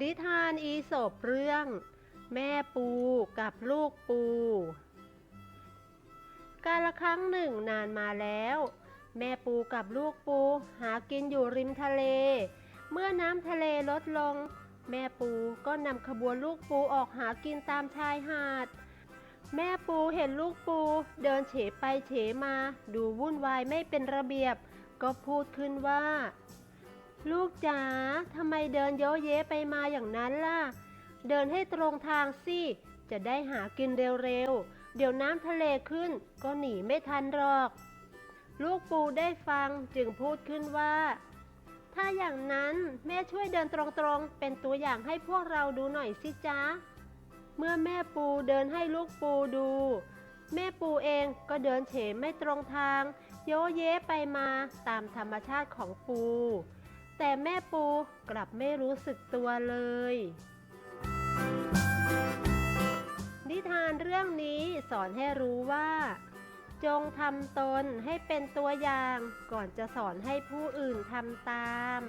นิทานอีสปเรื่อง แม่ปูกับลูกปู กาละครั้งหนึ่งนานมาแล้ว แม่ปูกับลูกปูหากินอยู่ริมทะเล เมื่อน้ำทะเลลดลง แม่ปูก็นำขบวนลูกปูออกหากินตามชายหาด แม่ปูเห็นลูกปูเดินเฉไปเฉมา ดูวุ่นวายไม่เป็นระเบียบ ก็พูดขึ้นว่า ลูกจ๋าทำไมเดินเยอะเย้ไปมาอย่างนั้นล่ะ เดินให้ตรงทางสิ จะได้หากินเร็วๆ เดี๋ยวน้ำทะเลขึ้นก็หนีไม่ทันหรอก ลูกปูได้ฟังจึงพูดขึ้นว่า ถ้าอย่างนั้นแม่ช่วยเดินตรงๆ เป็นตัวอย่างให้พวกเราดูหน่อยสิจ๊ะ เมื่อแม่ปูเดินให้ลูกปูดู แม่ปูเองก็เดินเฉไม่ตรงทาง โยเยไปมาตามธรรมชาติของปู แต่แม่ปูกลับไม่รู้สึกตัวเลย นิทานเรื่องนี้สอนให้รู้ว่า จงทำตนให้เป็นตัวอย่างก่อนจะสอนให้ผู้อื่นทำตาม